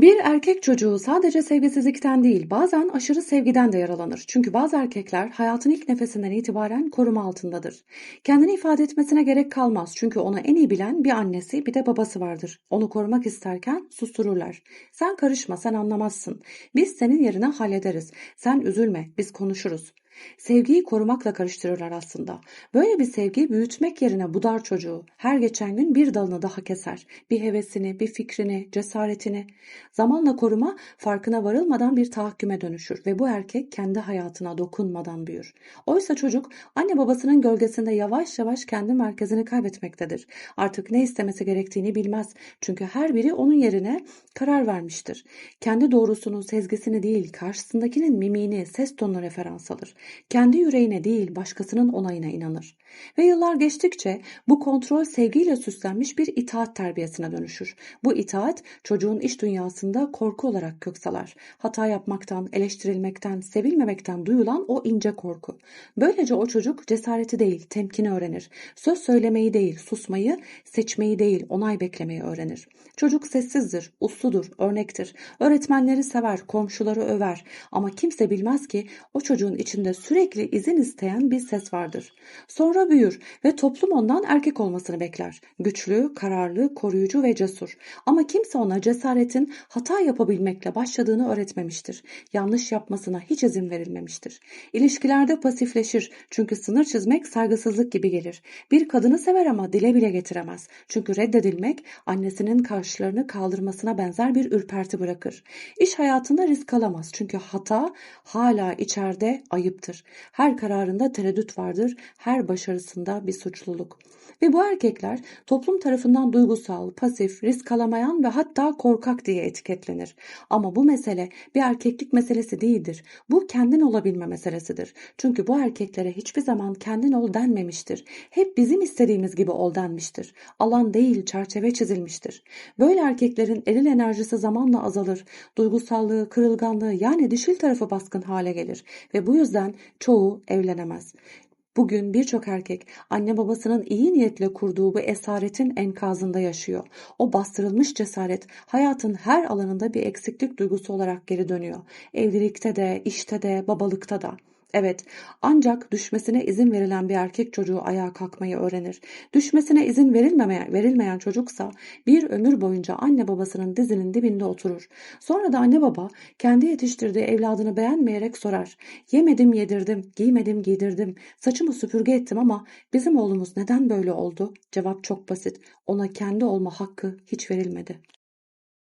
Bir erkek çocuğu sadece sevgisizlikten değil, bazen aşırı sevgiden de yaralanır. Çünkü bazı erkekler hayatın ilk nefesinden itibaren koruma altındadır. Kendini ifade etmesine gerek kalmaz. Çünkü onu en iyi bilen bir annesi bir de babası vardır. Onu korumak isterken sustururlar. Sen karışma, sen anlamazsın. Biz senin yerine hallederiz. Sen üzülme, biz konuşuruz. Sevgiyi korumakla karıştırırlar aslında. Böyle bir sevgi büyütmek yerine budar çocuğu. Her geçen gün bir dalını daha keser. Bir hevesini, bir fikrini, cesaretini. Zamanla koruma farkına varılmadan bir tahakküme dönüşür ve bu erkek kendi hayatına dokunmadan büyür. Oysa çocuk anne babasının gölgesinde yavaş yavaş kendi merkezini kaybetmektedir. Artık ne istemesi gerektiğini bilmez. Çünkü her biri onun yerine karar vermiştir. Kendi doğrusunu, sezgisini değil, karşısındakinin mimiğini, ses tonunu referans alır. Kendi yüreğine değil başkasının onayına inanır. Ve yıllar geçtikçe bu kontrol sevgiyle süslenmiş bir itaat terbiyesine dönüşür. Bu itaat çocuğun iş dünyasında korku olarak kök. Hata yapmaktan, eleştirilmekten, sevilmemekten duyulan o ince korku. Böylece o çocuk cesareti değil, temkini öğrenir. Söz söylemeyi değil, susmayı, seçmeyi değil, onay beklemeyi öğrenir. Çocuk sessizdir, usludur, örnektir. Öğretmenleri sever, komşuları över. Ama kimse bilmez ki o çocuğun içinde sürekli izin isteyen bir ses vardır. Sonra büyür ve toplum ondan erkek olmasını bekler. Güçlü, kararlı, koruyucu ve cesur. Ama kimse ona cesaretin hata yapabilmekle başladığını öğretmemiştir. Yanlış yapmasına hiç izin verilmemiştir. İlişkilerde pasifleşir çünkü sınır çizmek saygısızlık gibi gelir. Bir kadını sever ama dile bile getiremez. Çünkü reddedilmek annesinin karşılarını kaldırmasına benzer bir ürperti bırakır. İş hayatında risk alamaz çünkü hata hala içeride ayıptır. Her kararında tereddüt vardır, her başarısında bir suçluluk. Ve bu erkekler toplum tarafından duygusal, pasif, risk alamayan ve hatta korkak diye etiketlenir. Ama bu mesele bir erkeklik meselesi değildir. Bu kendin olabilme meselesidir. Çünkü bu erkeklere hiçbir zaman kendin ol denmemiştir. Hep bizim istediğimiz gibi ol denmiştir. Alan değil, çerçeve çizilmiştir. Böyle erkeklerin eril enerjisi zamanla azalır. Duygusallığı, kırılganlığı yani dişil tarafı baskın hale gelir. Ve bu yüzden çoğu evlenemez. Bugün birçok erkek anne babasının iyi niyetle kurduğu bu esaretin enkazında yaşıyor. O bastırılmış cesaret hayatın her alanında bir eksiklik duygusu olarak geri dönüyor. Evlilikte de, işte de, babalıkta da. Evet, ancak düşmesine izin verilen bir erkek çocuğu ayağa kalkmayı öğrenir. Düşmesine izin verilmemeyen, verilmeyen çocuksa bir ömür boyunca anne babasının dizinin dibinde oturur. Sonra da anne baba kendi yetiştirdiği evladını beğenmeyerek sorar. Yemedim yedirdim, giymedim giydirdim, saçımı süpürge ettim ama bizim oğlumuz neden böyle oldu? Cevap çok basit. Ona kendi olma hakkı hiç verilmedi.